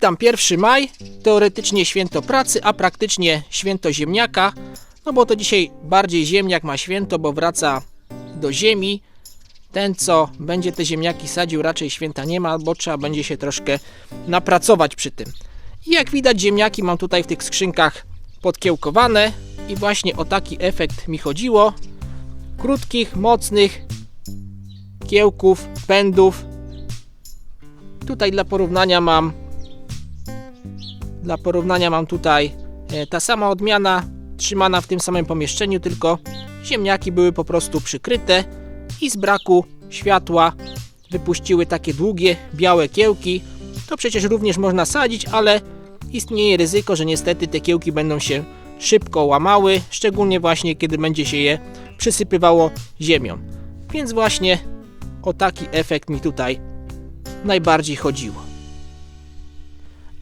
Witam 1 maj, teoretycznie święto pracy, a praktycznie święto ziemniaka. No bo to dzisiaj bardziej ziemniak ma święto, bo wraca do ziemi. Ten, co będzie te ziemniaki sadził, raczej święta nie ma, bo trzeba będzie się troszkę napracować przy tym. I jak widać, ziemniaki mam tutaj w tych skrzynkach podkiełkowane i właśnie o taki efekt mi chodziło. Krótkich, mocnych kiełków, pędów. Tutaj dla porównania mam dla porównania mam tutaj e, ta sama odmiana trzymana w tym samym pomieszczeniu, tylko ziemniaki były po prostu przykryte i z braku światła wypuściły takie długie, białe kiełki. To przecież również można sadzić, ale istnieje ryzyko, że niestety te kiełki będą się szybko łamały, szczególnie właśnie kiedy będzie się je przysypywało ziemią. Więc właśnie o taki efekt mi tutaj najbardziej chodziło.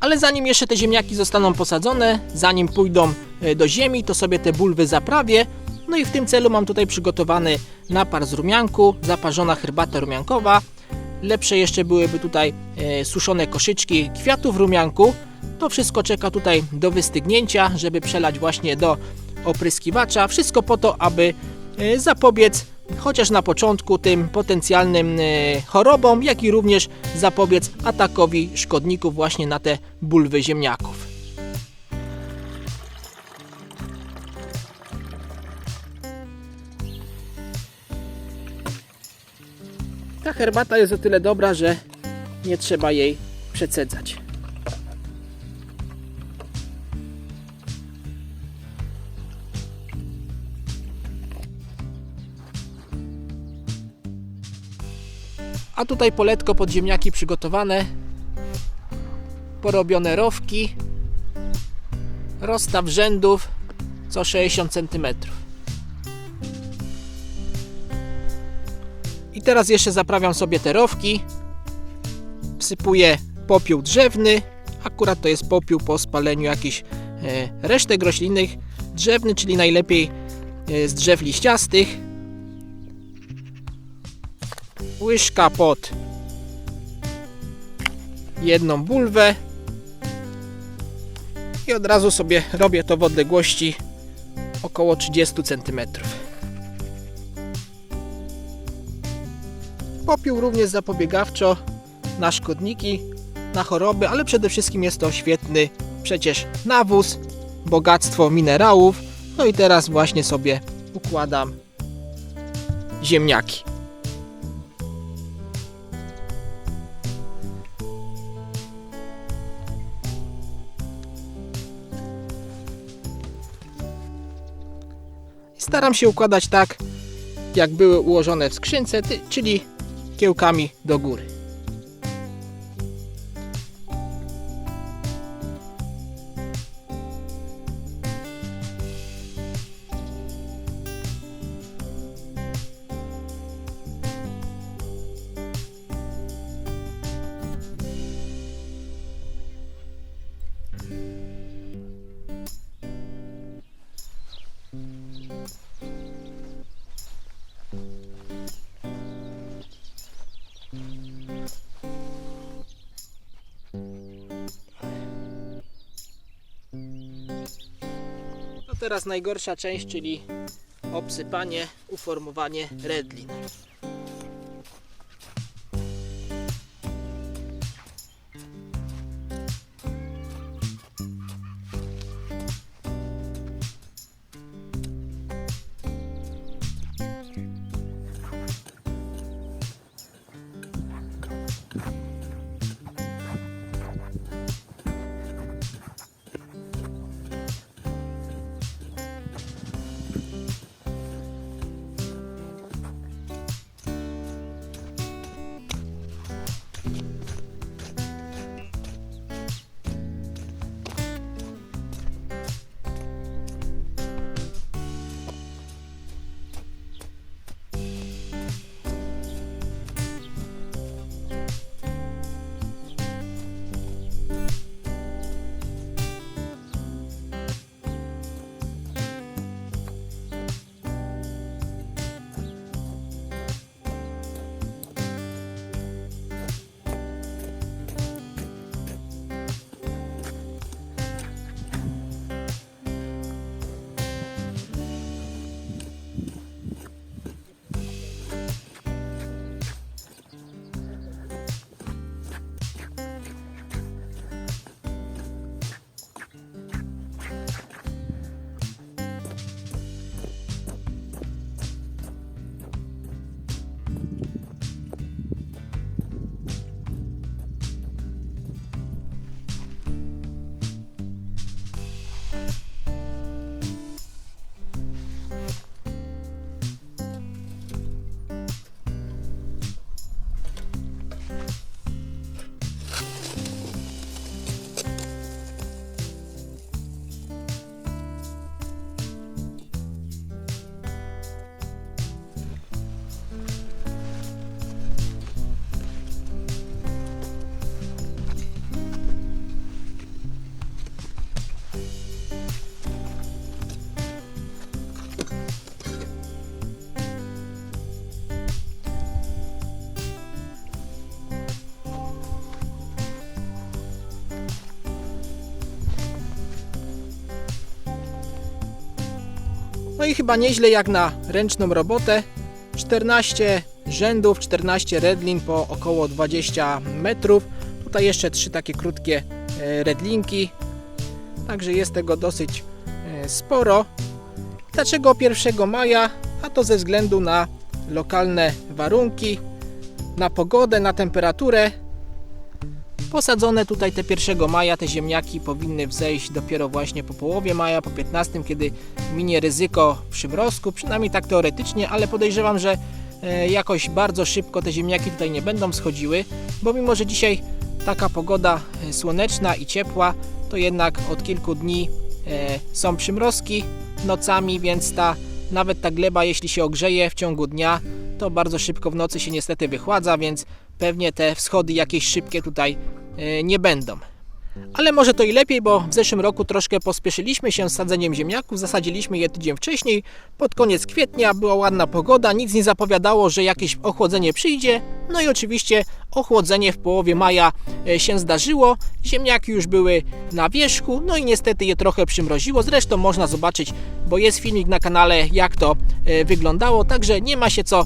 Ale zanim jeszcze te ziemniaki zostaną posadzone, zanim pójdą e, do ziemi, to sobie te bulwy zaprawię. No i w tym celu mam tutaj przygotowany napar z rumianku, zaparzona herbata rumiankowa. Lepsze jeszcze byłyby tutaj e, suszone koszyczki kwiatów rumianku. To wszystko czeka tutaj do wystygnięcia, żeby przelać właśnie do opryskiwacza. Wszystko po to, aby e, zapobiec chociaż na początku tym potencjalnym e, chorobom, jak i również zapobiec atakowi szkodników właśnie na te bulwy ziemniaków. Ta herbata jest o tyle dobra, że nie trzeba jej przecedzać. A tutaj poletko pod ziemniaki przygotowane. Porobione rowki. Rozstaw rzędów co 60 cm. I teraz jeszcze zaprawiam sobie te rowki. Wsypuję popiół drzewny. Akurat to jest popiół po spaleniu jakichś e, resztek roślinnych. Drzewny, czyli najlepiej e, z drzew liściastych łyżka pod jedną bulwę i od razu sobie robię to w odległości około 30 cm. Popiół również zapobiegawczo na szkodniki, na choroby, ale przede wszystkim jest to świetny przecież nawóz, bogactwo minerałów. No i teraz właśnie sobie układam ziemniaki. Staram się układać tak, jak były ułożone w skrzynce, czyli kiełkami do góry. Teraz najgorsza część, czyli obsypanie, uformowanie redlin. No i chyba nieźle jak na ręczną robotę. 14 rzędów, 14 redlin po około 20 metrów. Tutaj jeszcze trzy takie krótkie e, redlinki. Także jest tego dosyć e, sporo. Dlaczego 1 maja? A to ze względu na lokalne warunki, na pogodę, na temperaturę. Posadzone tutaj te 1 maja te ziemniaki powinny wzejść dopiero właśnie po połowie maja, po 15, kiedy minie ryzyko przymrozku, przynajmniej tak teoretycznie, ale podejrzewam, że e, jakoś bardzo szybko te ziemniaki tutaj nie będą schodziły, bo mimo, że dzisiaj taka pogoda e, słoneczna i ciepła, to jednak od kilku dni e, są przymrozki nocami, więc ta nawet ta gleba, jeśli się ogrzeje w ciągu dnia, to bardzo szybko w nocy się niestety wychładza, więc pewnie te wschody jakieś szybkie tutaj e, nie będą. Ale może to i lepiej, bo w zeszłym roku troszkę pospieszyliśmy się z sadzeniem ziemniaków, zasadziliśmy je tydzień wcześniej, pod koniec kwietnia była ładna pogoda, nic nie zapowiadało, że jakieś ochłodzenie przyjdzie, no i oczywiście ochłodzenie w połowie maja e, się zdarzyło, ziemniaki już były na wierzchu, no i niestety je trochę przymroziło, zresztą można zobaczyć, bo jest filmik na kanale jak to e, wyglądało, także nie ma się co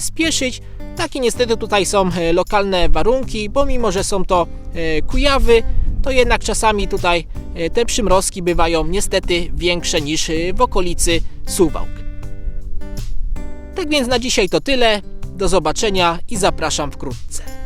spieszyć, takie niestety tutaj są e, lokalne warunki, bo mimo, że są to e, kujawy, to jednak czasami tutaj e, te przymrozki bywają niestety większe niż w okolicy Suwałk. Tak więc na dzisiaj to tyle. Do zobaczenia i zapraszam wkrótce.